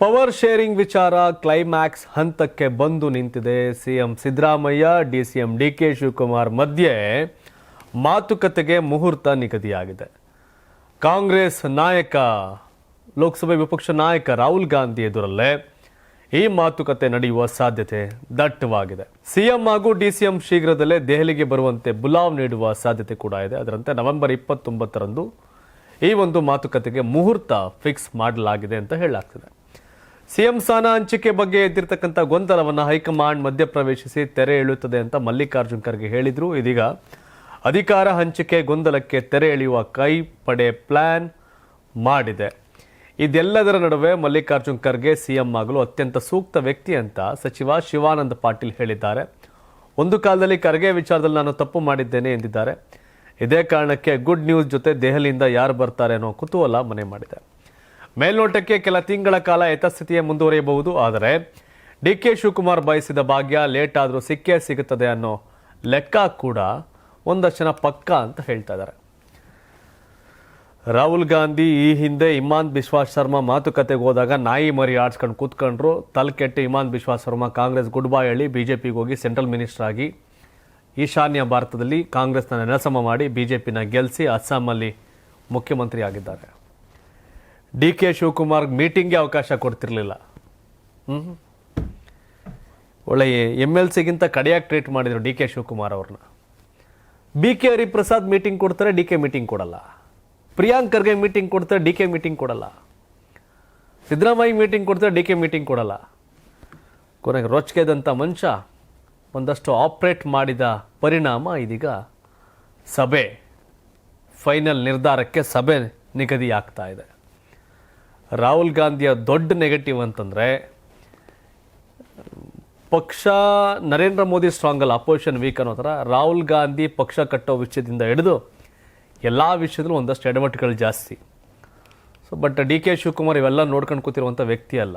Power sharing ವಿಚಾರ climax ಹಂತಕ್ಕೆ ಬಂದು ನಿಂತಿದೆ. CM Siddaramaiah D C M D K Shivakumar ಮಧ್ಯೆ ಮಾತುಕತೆಗೆ ಮುಹೂರ್ತ ನಿಗದಿಯಾಗಿದೆ. ಕಾಂಗ್ರೆಸ್ ನಾಯಕ, ಲೋಕಸಭೆ ವಿಪಕ್ಷ ನಾಯಕ ರಾಹುಲ್ ಗಾಂಧಿ ಎದುರಲ್ಲೇ ಈ ಮಾತುಕತೆ ನಡೆಯುವ ಸಾಧ್ಯತೆ ದಟ್ಟವಾಗಿದೆ. ಸಿಎಂ ಹಾಗೂ ಡಿಸಿಎಂ ಶೀಘ್ರದಲ್ಲೇ ದೆಹಲಿಗೆ ಬರುವಂತೆ ಬುಲಾವ್ ನೀಡುವ ಸಾಧ್ಯತೆ ಕೂಡ ಇದೆ. ಅದರಂತೆ ನವೆಂಬರ್ ಇಪ್ಪತ್ತೊಂಬತ್ತರಂದು ಈ ಒಂದು ಮಾತುಕತೆಗೆ ಮುಹೂರ್ತ ಫಿಕ್ಸ್ ಮಾಡಲಾಗಿದೆ ಅಂತ ಹೇಳಲಾಗ್ತಿದೆ. ಸಿಎಂ ಸ್ಥಾನ ಹಂಚಿಕೆ ಬಗ್ಗೆ ಎದ್ದಿರ್ತಕ್ಕಂಥ ಗೊಂದಲವನ್ನು ಹೈಕಮಾಂಡ್ ಮಧ್ಯಪ್ರವೇಶಿಸಿ ತೆರೆ ಎಳೆಯುತ್ತದೆ ಅಂತ ಮಲ್ಲಿಕಾರ್ಜುನ್ ಖರ್ಗೆ ಹೇಳಿದರು. ಇದೀಗ ಅಧಿಕಾರ ಹಂಚಿಕೆ ಗೊಂದಲಕ್ಕೆ ತೆರೆ ಎಳೆಯುವ ಕೈ ಪಡೆ ಪ್ಲಾನ್ ಮಾಡಿದೆ. ಇದೆಲ್ಲದರ ನಡುವೆ ಮಲ್ಲಿಕಾರ್ಜುನ್ ಖರ್ಗೆ ಸಿಎಂ ಆಗಲು ಅತ್ಯಂತ ಸೂಕ್ತ ವ್ಯಕ್ತಿ ಅಂತ ಸಚಿವ ಶಿವಾನಂದ ಪಾಟೀಲ್ ಹೇಳಿದ್ದಾರೆ. ಒಂದು ಕಾಲದಲ್ಲಿ ಖರ್ಗೆ ವಿಚಾರದಲ್ಲಿ ನಾನು ತಪ್ಪು ಮಾಡಿದ್ದೇನೆ ಎಂದಿದ್ದಾರೆ. ಇದೇ ಕಾರಣಕ್ಕೆ ಗುಡ್ ನ್ಯೂಸ್ ಜೊತೆ ದೆಹಲಿಯಿಂದ ಯಾರು ಬರ್ತಾರೆ ಅನ್ನೋ ಕುತೂಹಲ ಮನೆ ಮಾಡಿದೆ. ಮೇಲ್ನೋಟಕ್ಕೆ ಕೆಲ ತಿಂಗಳ ಕಾಲ ಯಥಸ್ಥಿತಿಯೇ ಮುಂದುವರಿಯಬಹುದು, ಆದರೆ ಡಿ ಕೆ ಶಿವಕುಮಾರ್ ಬಯಸಿದ ಭಾಗ್ಯ ಲೇಟ್ ಆದರೂ ಸಿಕ್ಕೇ ಸಿಗುತ್ತದೆ ಅನ್ನೋ ಲೆಕ್ಕ ಕೂಡ ಒಂದಷ್ಟು ಜನ ಪಕ್ಕ ಅಂತ ಹೇಳ್ತಾ ಇದ್ದಾರೆ. ರಾಹುಲ್ ಗಾಂಧಿ ಈ ಹಿಂದೆ ಇಮಾನ್ ಬಿಶ್ವಾಸ್ ಶರ್ಮಾ ಮಾತುಕತೆಗೆ ಹೋದಾಗ ನಾಯಿ ಮರಿ ಆಡ್ಸ್ಕೊಂಡು ಕೂತ್ಕೊಂಡ್ರು. ತಲೆಕೆಟ್ಟು ಇಮಾನ್ ಬಿಶ್ವಾಸ್ ಶರ್ಮಾ ಕಾಂಗ್ರೆಸ್ ಗುಡ್ ಬೈ ಹೇಳಿ ಬಿಜೆಪಿಗೆ ಹೋಗಿ ಸೆಂಟ್ರಲ್ ಮಿನಿಸ್ಟರ್ ಆಗಿ ಈಶಾನ್ಯ ಭಾರತದಲ್ಲಿ ಕಾಂಗ್ರೆಸ್ನ ನೆಲಸಮ ಮಾಡಿ ಬಿಜೆಪಿನ ಗೆಲ್ಲಿಸಿ ಅಸ್ಸಾಮಲ್ಲಿ ಮುಖ್ಯಮಂತ್ರಿ ಆಗಿದ್ದಾರೆ ಡಿ ಕೆ ಶಿವಕುಮಾರ್ ಮೀಟಿಂಗ್ಗೆ ಅವಕಾಶ ಕೊಡ್ತಿರ್ಲಿಲ್ಲ. ಹ್ಞೂ ಒಳ್ಳೆ ಎಂ ಎಲ್ ಸಿಗಿಂತ ಕಡೆಯಾಗಿ ಟ್ರೀಟ್ ಮಾಡಿದರು ಡಿ ಕೆ ಶಿವಕುಮಾರ್ ಅವ್ರನ್ನ. ಬಿ ಕೆ ಹರಿಪ್ರಸಾದ್ ಮೀಟಿಂಗ್ ಕೊಡ್ತಾರೆ, ಡಿ ಕೆ ಮೀಟಿಂಗ್ ಕೊಡಲ್ಲ. ಪ್ರಿಯಾಂಕ್ ಖರ್ಗೆ ಮೀಟಿಂಗ್ ಕೊಡ್ತಾರೆ, ಡಿ ಕೆ ಮೀಟಿಂಗ್ ಕೊಡಲ್ಲ. ಸಿದ್ದರಾಮಯ್ಯ ಮೀಟಿಂಗ್ ಕೊಡ್ತಾರೆ, ಡಿ ಕೆ ಮೀಟಿಂಗ್ ಕೊಡಲ್ಲ. ಕೊನೆಗೆ ರೊಚ್ಕೆದಂಥ ಮನುಷ್ಯ ಒಂದಷ್ಟು ಆಪ್ರೇಟ್ ಮಾಡಿದ ಪರಿಣಾಮ ಇದೀಗ ಸಭೆ, ಫೈನಲ್ ನಿರ್ಧಾರಕ್ಕೆ ಸಭೆ ನಿಗದಿಯಾಗ್ತಾ ಇದೆ. ರಾಹುಲ್ ಗಾಂಧಿಯ ದೊಡ್ಡ ನೆಗೆಟಿವ್ ಅಂತಂದರೆ, ಪಕ್ಷ ನರೇಂದ್ರ ಮೋದಿ ಸ್ಟ್ರಾಂಗ್ ಅಲ್ಲ ಅಪೋಸಿಷನ್ ವೀಕ್ ಅನ್ನೋ ಥರ, ರಾಹುಲ್ ಗಾಂಧಿ ಪಕ್ಷ ಕಟ್ಟೋ ವಿಷಯದಿಂದ ಹಿಡಿದು ಎಲ್ಲ ವಿಷಯದಲ್ಲೂ ಒಂದಷ್ಟು ಎಡವಟ್ಟುಗಳು ಜಾಸ್ತಿ. So but D K Shivakumar ಇವೆಲ್ಲ ನೋಡ್ಕೊಂಡು ಕೂತಿರುವಂಥ ವ್ಯಕ್ತಿ ಅಲ್ಲ.